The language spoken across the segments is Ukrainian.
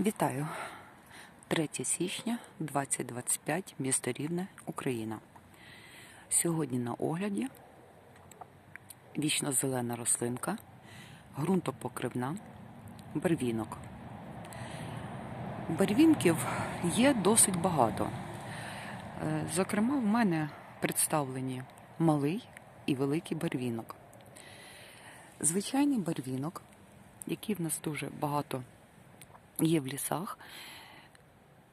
Вітаю! 3 січня 2025, місто Рівне, Україна. Сьогодні на огляді вічно зелена рослинка, ґрунтопокривна, барвінок. Барвінків є досить багато. Е, Зокрема, в мене представлені малий і великий барвінок. Звичайний барвінок, який в нас дуже багато є в лісах,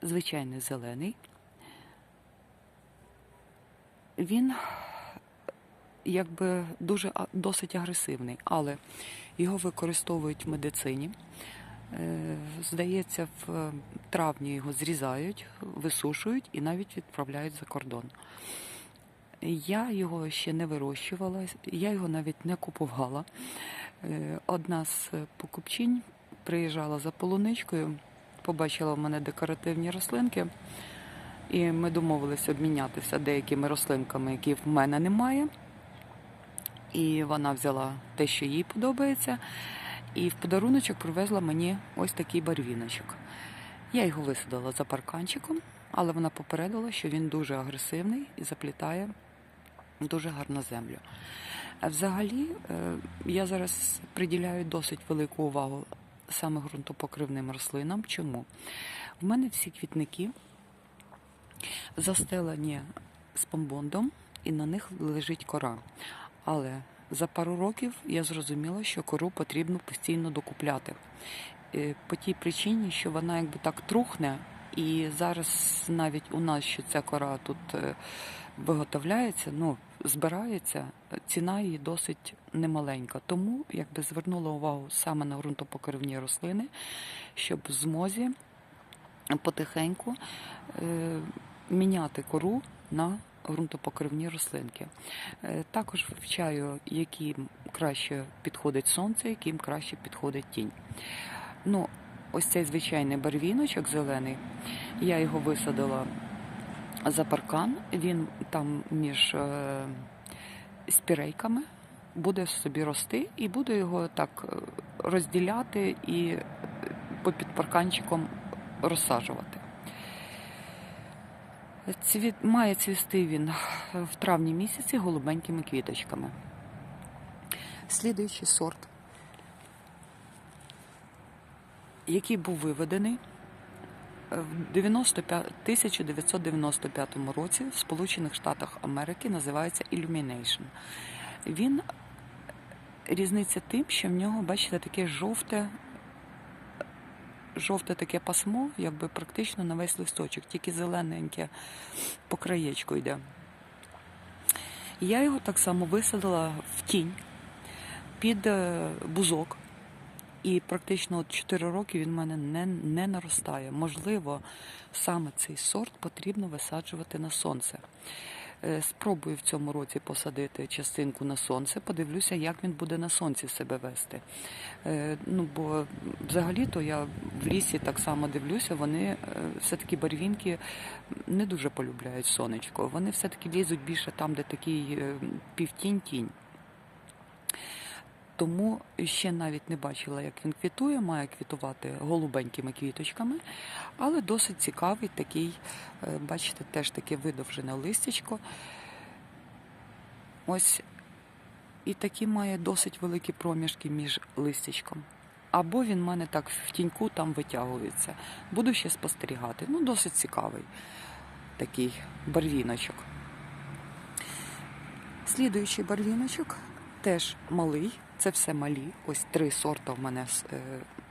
звичайний зелений. Він якби дуже досить агресивний, але його використовують в медицині. Е, Здається, в травні його зрізають, висушують і навіть відправляють за кордон. Я його ще не вирощувала, я його навіть не купувала. Е, Одна з покупчинь приїжджала за полуничкою, побачила в мене декоративні рослинки, і ми домовилися обмінятися деякими рослинками, які в мене немає. І вона взяла те, що їй подобається, і в подаруночок привезла мені ось такий барвіночок. Я його висадила за парканчиком, але вона попередила, що він дуже агресивний і заплітає дуже гарно землю. Взагалі, е, я зараз приділяю досить велику увагу саме ґрунтопокривним рослинам. Чому? В мене всі квітники застелені спомбондом, і на них лежить кора. Але за пару років я зрозуміла, що кору потрібно постійно докупляти. Е, По тій причині, що вона якби так трухне, і зараз навіть у нас, що ця кора тут е, виготовляється, ну, збирається, ціна її досить немаленька. Тому якби звернула увагу саме на ґрунтопокривні рослини, щоб в змозі потихеньку е, міняти кору на ґрунтопокривні рослинки. Е, Також вивчаю, яким краще підходить сонце, яким краще підходить тінь. Ну, ось цей звичайний барвіночок зелений, я його висадила за паркан. Він там між е, спірейками буде собі рости, і буду його так е, розділяти і е, попід парканчиком розсаджувати. Цвіт, має цвісти він в травні місяці голубенькими квіточками. Слідуючий сорт, який був виведений в 1995 році в Сполучених Штатах Америки, називається Illumination. Він різниця тим, що в нього, бачите, таке жовте, жовте таке пасмо, якби практично на весь листочок, тільки зелененьке по краєчку йде. Я його так само висадила в тінь під е, бузок. І практично от 4 роки він в мене не, не наростає. Можливо, саме цей сорт потрібно висаджувати на сонце. Е, Спробую в цьому році посадити частинку на сонце, подивлюся, як він буде на сонці себе вести. Е, Ну, бо взагалі-то я в лісі так само дивлюся, вони е, все-таки барвінки не дуже полюбляють сонечко. Вони все-таки лізуть більше там, де такий півтінь-тінь. Тому ще навіть не бачила, як він квітує, має квітувати голубенькими квіточками, але досить цікавий такий, е, бачите, теж таке видовжене листячко. Ось і такі має досить великі проміжки між листячком. Або він в мене так в тіньку там витягується. Буду ще спостерігати. Ну, досить цікавий такий барвіночок. Слідуючий барвіночок теж малий. Це все малі. Ось три сорта в мене е,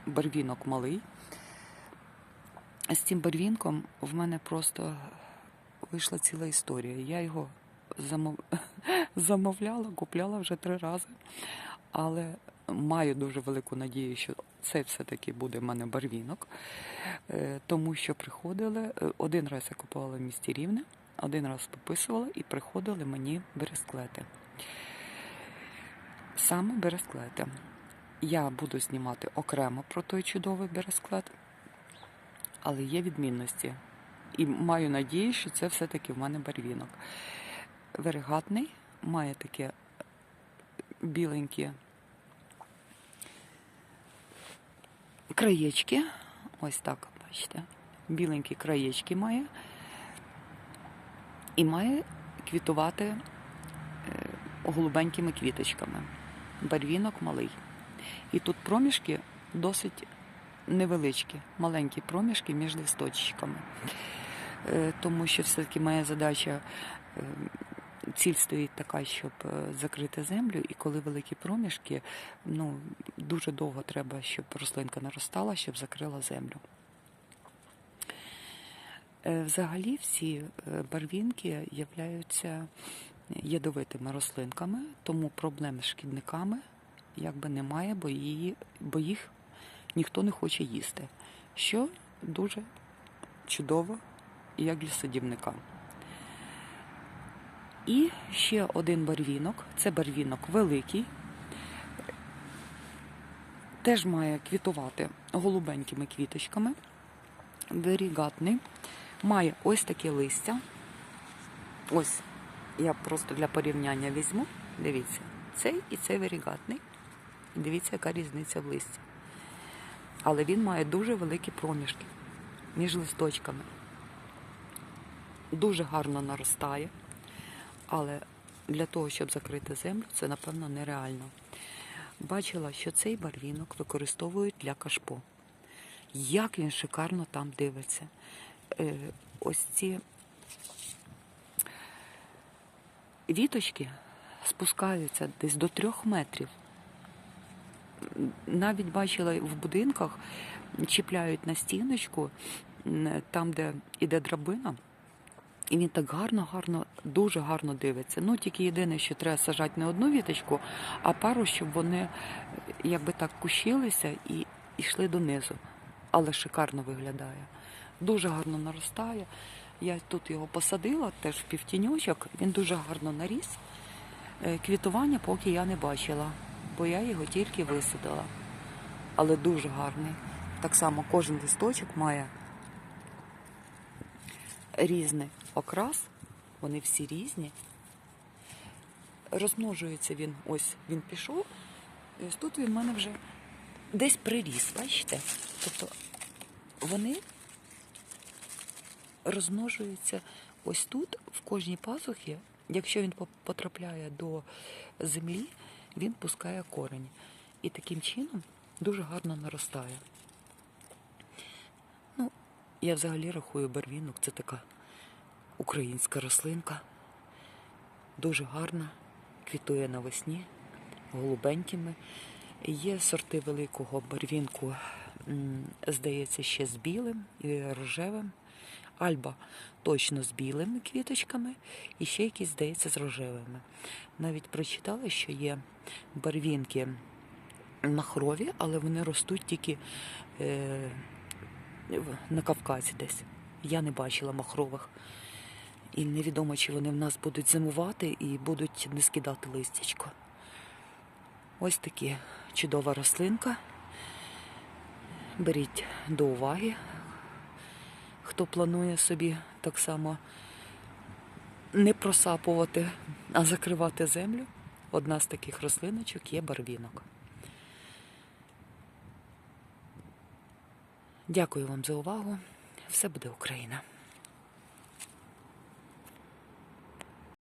барвінок малий. З цим барвінком в мене просто вийшла ціла історія. Я його замов... замовляла, купляла вже три рази, але маю дуже велику надію, що це все-таки буде в мене барвінок, Е, тому що приходили. е, Один раз я купувала в місті Рівне, один раз пописувала і приходили мені бересклети. Саме бересклети. Я буду знімати окремо про той чудовий бересклет, але є відмінності. І маю надію, що це все-таки в мене барвінок. Верегатний, має таке біленькі краєчки, Ось так, бачите. Біленькі краєчки має. І має квітувати е, голубенькими квіточками. Барвінок малий. І тут проміжки досить невеличкі, маленькі проміжки між листочками. Е, Тому що все-таки моя задача, е, ціль стоїть така, щоб е, закрити землю, і коли великі проміжки, ну, дуже довго треба, щоб рослинка наростала, щоб закрила землю. Взагалі всі барвінки являються ядовитими рослинками, тому проблем з шкідниками якби немає, бо, її, бо їх ніхто не хоче їсти, що дуже чудово як для садівника. І ще один барвінок, це барвінок великий, теж має квітувати голубенькими квіточками, варігатний, має ось таке листя. Ось я просто для порівняння візьму. Дивіться, цей і цей варігатний. І дивіться, яка різниця в листі. Але він має дуже великі проміжки між листочками. Дуже гарно наростає, але для того, щоб закрити землю, це, напевно, нереально. Бачила, що цей барвінок використовують для кашпо. Як він шикарно там дивиться. Е, ось ці віточки спускаються десь до трьох метрів. Навіть бачила в будинках, чіпляють на стіночку, там, де іде драбина, і він так гарно, гарно, дуже гарно дивиться. Ну, тільки єдине, що треба сажати не одну віточку, а пару, щоб вони якби так кущилися і йшли донизу. Але шикарно виглядає. Дуже гарно наростає. Я тут його посадила, теж в півтіньочок. Він дуже гарно наріс. Е, Квітування поки я не бачила, бо я його тільки висадила. Але дуже гарний. Так само кожен листочок має різний окрас, вони всі різні. Розмножується він, ось він пішов, і ось тут він в мене вже десь приріс, бачите? Тобто вони розмножуються ось тут, в кожній пазухі. Якщо він потрапляє до землі, він пускає корень. І таким чином дуже гарно наростає. Ну, я взагалі рахую барвінок, це така українська рослинка. Дуже гарна, квітує навесні, голубенькими. Є сорти великого барвінку, здається, ще з білим і рожевим. Альба точно з білими квіточками, і ще якісь, здається, з рожевими. Навіть прочитала, що є барвінки махрові, але вони ростуть тільки е, на Кавказі десь. Я не бачила махрових. І невідомо, чи вони в нас будуть зимувати і будуть не скидати листячко. Ось такі чудова рослинка. Беріть до уваги, хто планує собі так само не просапувати, а закривати землю. Одна з таких рослиночок є барвінок. Дякую вам за увагу. Все буде Україна.